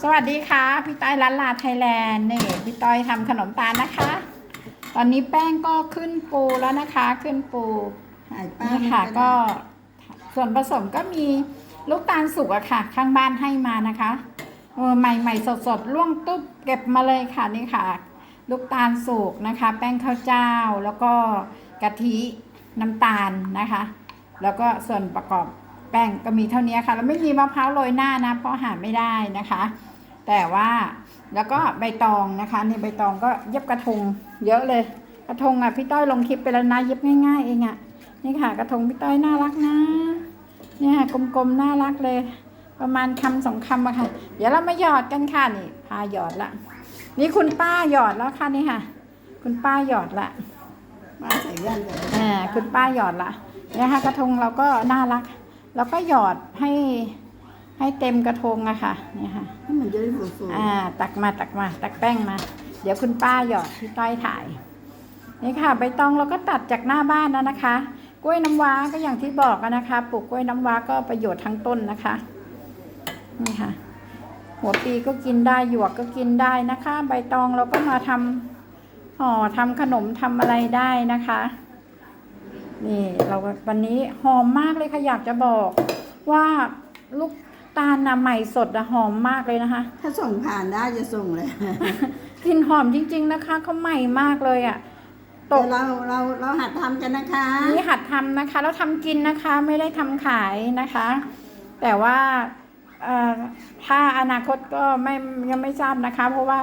สวัสดีค่ะ พี่ต้อยร้านลาไทยแลนด์นี่พี่ต้อยทำขนมตาลนะคะ ตอนนี้แป้งก็ขึ้นปูแล้วนะคะ ขึ้นปูถ่ายป้านี่ค่ะก็ส่วนผสมก็มีลูกตาลสุกอะค่ะ ข้างบ้านให้มานะคะเออใหม่ๆสดๆล่วงตุ๊บเก็บมาเลยค่ะนี่ค่ะ ลูกตาลสุกนะคะ แป้งข้าวเจ้าแล้วก็กะทิน้ำตาลนะคะ แล้วก็ส่วนประกอบ แป้งก็มีเท่านี้ค่ะแล้วไม่มีมะพร้าวโรยหน้านะ เพราะหาไม่ได้นะคะ แต่ว่าแล้วก็ใบตองนะคะนี่ใบตองก็เย็บกระทง เยอะเลย กระทงอะพี่ต้อยลงคลิปไปแล้วนะเย็บง่าย ๆ เองอะนี่ค่ะ กระทงพี่ต้อยน่ารักนะ เนี่ยกลมๆน่ารักเลย ประมาณคำสองคำอะค่ะ เดี๋ยวเรามาหยอดกันค่ะนี่ พาหยอดละ นี่คุณป้าหยอดแล้วค่ะนี่ค่ะ คุณป้าหยอดละป้าใส่แว่นกันอ่าคุณป้าหยอดละเนี่ยค่ะกระทงเราก็น่ารัก แล้วก็หยอดให้ให้เต็มกระทงอะค่ะเนี่ยค่ะให้มันจะได้ฟูอ่า ตักมาตักมา ตักแป้งมา เดี๋ยวคุณป้าหยอดที่ต้อยถ่าย นี่ค่ะ ใบตองเราก็ตัดจากหน้าบ้านแล้วนะคะ กล้วยน้ำว้าก็อย่างที่บอกอะนะคะปลูกกล้วยน้ำว้าก็ประโยชน์ทั้งต้นนะคะนี่ค่ะ หัวปีก็กินได้หยวกก็กินได้นะคะ ใบตองเราก็มาทำห่อทำขนมทำอะไรได้นะคะ นี่เราวันนี้หอมมากเลยค่ะอยากจะบอกว่าลูกตาลนะใหม่สดอะหอมมากเลยนะคะๆถ้าส่งผ่านได้จะส่งเลยกลิ่นหอมจริง ๆนะคะเขาใหม่มากเลยอะตแต่กเราเราเราหัดทำกันนะคะนี่หัดทำนะคะแล้วทำกินนะคะไม่ได้ทำขายนะคะ แต่ว่าเอ่อถ้าอนาคตก็ไม่ยังไม่ทราบนะคะ เพราะว่า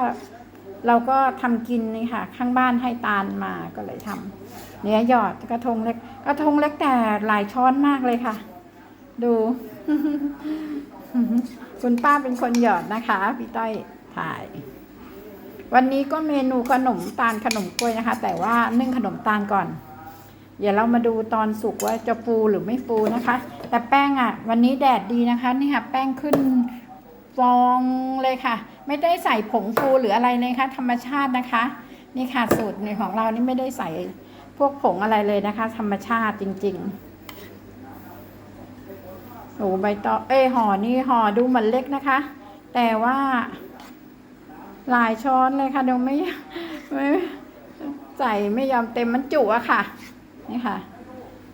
เราก็ทำกินนี่ค่ะ ข้างบ้านให้ตาลมาก็เลยทำ เนี่ยหยอดกระทงเล็ก กระทงเล็กแต่หลายช้อนมากเลยค่ะ ดู คุณป้าเป็นคนหยอดนะคะ พี่ต้อยถ่าย วันนี้ก็เมนูขนมตาลขนมกล้วยนะคะ แต่ว่านึ่งขนมตาลก่อน เดี๋ยวเรามาดูตอนสุกว่าจะฟูหรือไม่ฟูนะคะ แต่แป้งอะ วันนี้แดดดีนะคะ นี่ค่ะ แป้งขึ้นฟองเลยค่ะ ไม่ได้ใส่ผงฟูหรืออะไรเลยค่ะ ธรรมชาตินะคะ นี่ค่ะสูตรในของเรานี่ไม่ได้ใส่ พวกผงอะไรเลยนะคะ ธรรมชาติจริงๆโอ้ใบตองเอ้ห่อนี่ห่อดูเหมือนเล็กนะคะ แต่ว่า หลายช้อนเลยค่ะเดี๋ยวไม่ไม่ใส่ไม่ยอมเต็มมันจุอะค่ะ นี่ค่ะ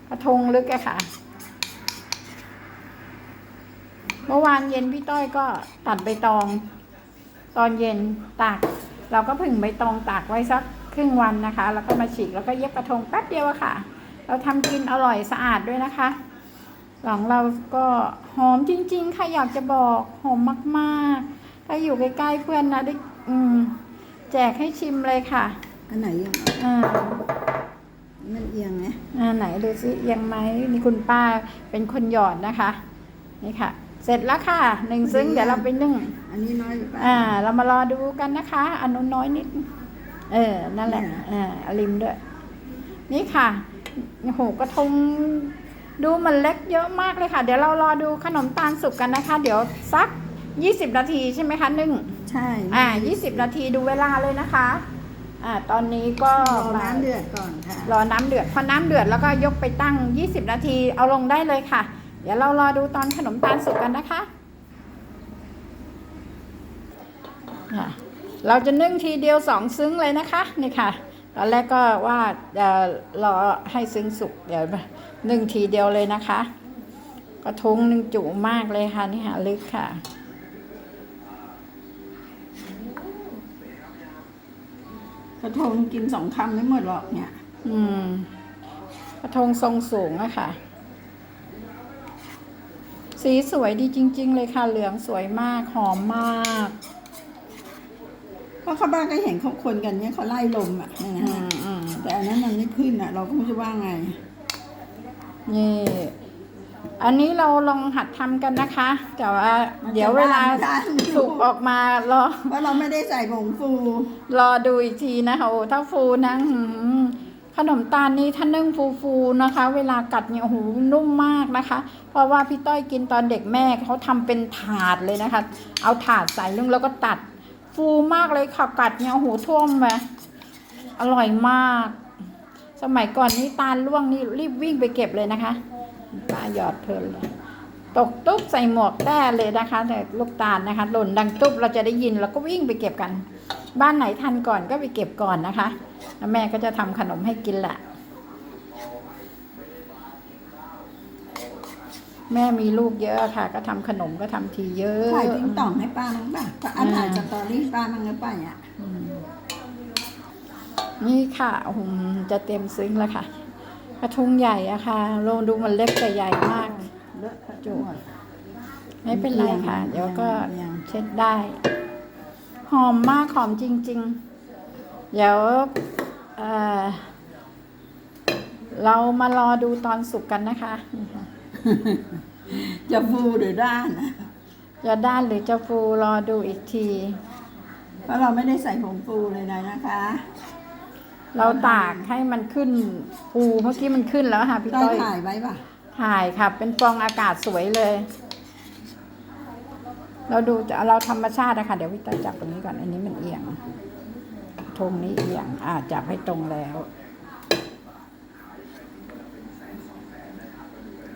กระทงลึกอะค่ะ เมื่อวานเย็นพี่ต้อยก็ตัดใบตอง ตอนเย็นตากเราก็ผึ่งใบตองตากไว้สัก ครึ่งวันนะคะ แล้วก็มาฉีกแล้วก็เย็บกระทงแป๊บเดียวอะค่ะ เราทำกินอร่อยสะอาดด้วยนะคะหลังเราก็หอมจริง ๆ ค่ะอยากจะบอกหอมมากๆถ้าอยู่ใกล้ๆเพื่อนนะได้อืมแจกให้ชิมเลยค่ะอันไหนยังอ่ามันเอียงไหมอ่าไหนดูซิเอียังไหมนี่คุณป้าเป็นคนหยอดนะคะนี่ค่ะ เสร็จแล้วค่ะหนึ่งซึ้งเดี๋ยวเราไปนึ่งอันนี้น้อยหรือเปล่าอ่า เรามารอดูกันนะคะ อันนู้นน้อยนิด เออ นั่นแหละเนี่ยอ่าเอาริมด้วย นี่ค่ะโอ้โหกระทงดูมันเล็กเยอะมากเลยค่ะ เดี๋ยวเรารอดูขนมตาลสุกกันนะคะ เดี๋ยวสัก20นาทีใช่ไหมคะนึ่งใช่ อ่า20นาทีดูเวลาเลยนะคะ อ่า ตอนนี้ก็รอน้ำเดือดก่อนค่ะ รอน้ำเดือด พอน้ำเดือดแล้วก็ยกไปตั้ง20นาทีเอาลงได้เลยค่ะ เดี๋ยวเรารอดูตอนขนมตาลสุกกันนะคะอะ เราจะนึ่งทีเดียวสองซึ้งเลยนะคะนี่ค่ะตอนแรกก็ว่าจะรอให้ซึ้งสุกเดี๋ยวนึ่งทีเดียวเลยนะคะ กระทงหนึ่งจุมากเลยค่ะนี่ค่ะลึกค่ะกระทงกินสองคำไม่หมดหรอกเนี่ย อืม กระทงทรงสูงอะค่ะ สีสวยดีจริง ๆ เลยค่ะ เหลืองสวยมาก หอมมาก เพราะข้าบ้านก็เห็นเขาคนกันเนี่ยเขาไล่ลมอะนะอืฮะมอืมแต่อันนั้นมันไม่ขึ้นอะ เราก็ไม่รู้จะว่าไง นี่ อันนี้เราลองหัดทำกันนะคะ แต่ว่า เดี๋ยวเวลาได้สุกออกมารอ เพราะเราไม่ได้ใส่ผงฟูรอดูอีกทีนะคะโอ้ถ้าฟูนะหืมขนมตาลนี้ถ้านึ่งฟูๆนะคะ เวลากัดเนี่ยโอ้โหนุ่มมากนะคะ เพราะว่าพี่ต้อยกินตอนเด็กแม่เขาทำเป็นถาดเลยนะคะ เอาถาดใส่ลงแล้วก็ตัด ฟูมากเลยค่ะกัดเนี่ยโอ้โหท่วมไปอร่อยมาก สมัยก่อนนี้ตาลล่วงนี่รีบวิ่งไปเก็บเลยนะคะป้าหยอดเพลินเลยตกตุ๊บใส่หมวกแต้เลยนะคะ แต่ลูกตาลนะคะ หล่นดังตุ๊บเราจะได้ยินเราก็วิ่งไปเก็บกัน บ้านไหนทันก่อนก็ไปเก็บก่อนนะคะแล้วแม่ก็จะทำขนมให้กินแหละ แม่มีลูกเยอะค่ะ ก็ทำขนมก็ทำทีเยอะถ่ายทิ้งต่องให้ป้ามั้งป่ะก็อันถ่ายอ่าสตอรี่ป้ามั้งหรือเปล่าเนี่ยอืมนี่ค่ะโอ้โหจะเต็มซึ้งแล้วค่ะ กระทุงใหญ่อะค่ะลองดูมันเล็กแต่ใหญ่มากเลอะเทอะไปหมดไม่เป็นไรค่ะเอียงเดี๋ยวก็เอียงเช็ดได้ หอมมากหอมจริง ๆ เดี๋ยวเอ่อเรามารอดูตอนสุกกันนะคะนี่ค่ะ จะฟูหรือด้านนะจะด้านหรือจะฟูรอดูอีกที เพราะเราไม่ได้ใส่ผงฟูเลยนะนะคะ เราตากให้มันขึ้นฟูเมื่อกี้มันขึ้นแล้วค่ะพี่ต้อต้อยยถ่ายไว้ป่ะ ถ่ายค่ะ เป็นฟองอากาศสวยเลย เราดูจะเราธรรมชาตินะคะเดี๋ยวพี่ต้อยจับตรงนี้ก่อนอันนี้มันเอียงธงนี้เอียงอ่าจับให้ตรงแล้ว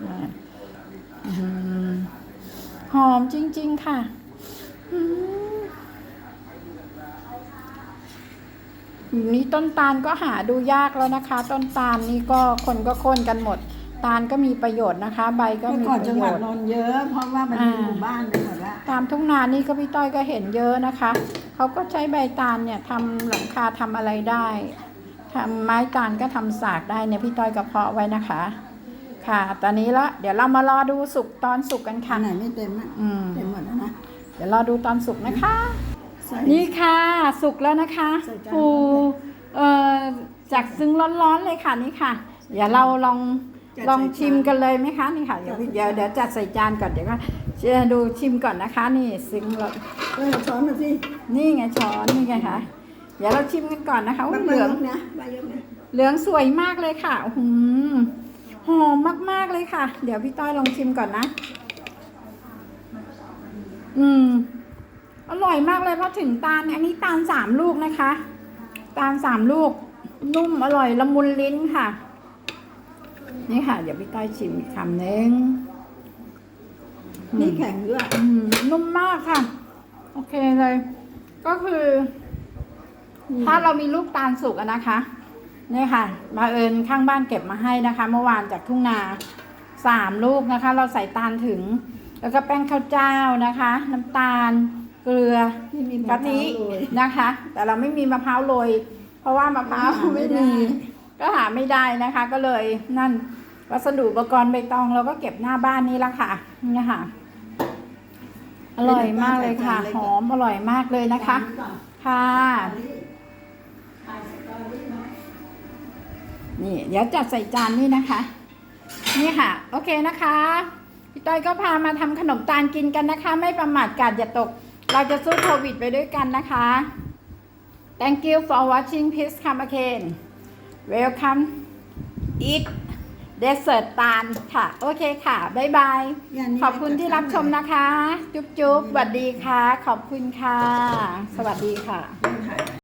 อ่าอืม หอมจริง ๆ ค่ะอืมนี้ต้นตาลก็หาดูยากแล้วนะคะ ต้นตาลนี่ก็คนก็โค่นกันหมด ตาลก็มีประโยชน์นะคะ ใบก็เมื่อมีก่อนปจังระหโยวัดชน์นนท์เยอะ เพราะว่ามันมีอ่าหมู่บ้านไปหมดแล้วตามทุ่งนานี่ก็พี่ต้อยก็เห็นเยอะนะคะ เขาก็ใช้ใบตาลเนี่ยทำหลังคาทำอะไรได้ทำไม้ตาลก็ทำสากได้เนี่ยพี่ต้อยก็เพาะไว้นะคะ ค่ะ ตอนนี้ละเดี๋ยวเรามารอดูสุกตอนสุกกันอัค่ะ นไหนไม่เต็มอะอืม เต็มหมดแล้วนะ เดี๋ยวรอดูตอนสุกนะคะ ใส่ นี่ค่ะสุกแล้วนะคะใส่จานฟูเอ่อจากซึ้งร้อนๆเลยค่ะนี่ค่ะเดี๋ยวเราลองจัดลองใส่ชิมจานกันเลยไหมคะนี่ค่ะเดี๋ยวจัดใส่เดี๋ยวจาน เดี๋ยวจัดใส่จานก่อนเดี๋ยวก็จะดูชิมก่อนนะคะ นี่ซึ้งร้อนเออช้อนมาสินี่ไงช้อนนี่ไงคะเดี๋ยวเราชิมกันก่อนนะคะว่าใบเหลืองยกนะใบยกนะเหลืองสวยมากเลยค่ะอื้อหือ หอมมาก ๆ เลยค่ะ เดี๋ยวพี่ต้อยลองชิมก่อนนะ อืม อร่อยมากเลยเพราะถึงตาลเนี่ยอันนี้ตาลสามลูกนะคะ ตาลสามลูก นุ่มอร่อยละมุนลิ้นค่ะ นี่ค่ะ เดี๋ยวพี่ต้อยชิมอีกคำหนึ่งอืมนี่แข็งด้วยอืม นุ่มมากค่ะ โอเคเลย ก็คือ ถ้าเรามีลูกตาลสุกอะนะคะเนี่ยค่ะมาเอิญข้างบ้านเก็บมาให้นะคะ เมื่อวานจากทุ่งนาสามลูกนะคะ เราใส่ตาลถึง แล้วก็แป้งข้าวเจ้านะคะ น้ำตาลเกลือนี่มีกะทิมพร้าวโรยนะคะ แต่เราไม่มีมะพร้าวโรยเพราะว่ามะพร้าวหาไม่ไม่ได้มี ก็หาไม่ได้นะคะ ก็เลยนั่นวัสดุอุปกรณ์ใบตองเราก็เก็บหน้าบ้านนี่ละค่ะนี่ค่ะ อร่อยมากเลยค่ะ หอมอร่อยมากเลยนะคะ ค่ะ นี่ เดี๋ยวจัดใส่จานนี่นะคะ นี่ค่ะ โอเคนะคะ พี่ต้อยก็พามาทำขนมตาลกินกันนะคะ ไม่ประมาทกาดอย่าตก เราจะสู้โควิดไปด้วยกันนะคะ Thank you for watching please come again welcome eat dessert ตาลค่ะ โอเคค่ะ บ๊ายบายย่านนี้ขอบคุณที่รับชมนะคะ จุ๊บจุ๊บสวัสดีค่ะ ขอบคุณค่ะ สวัสดีค่ะไม่ถ่าย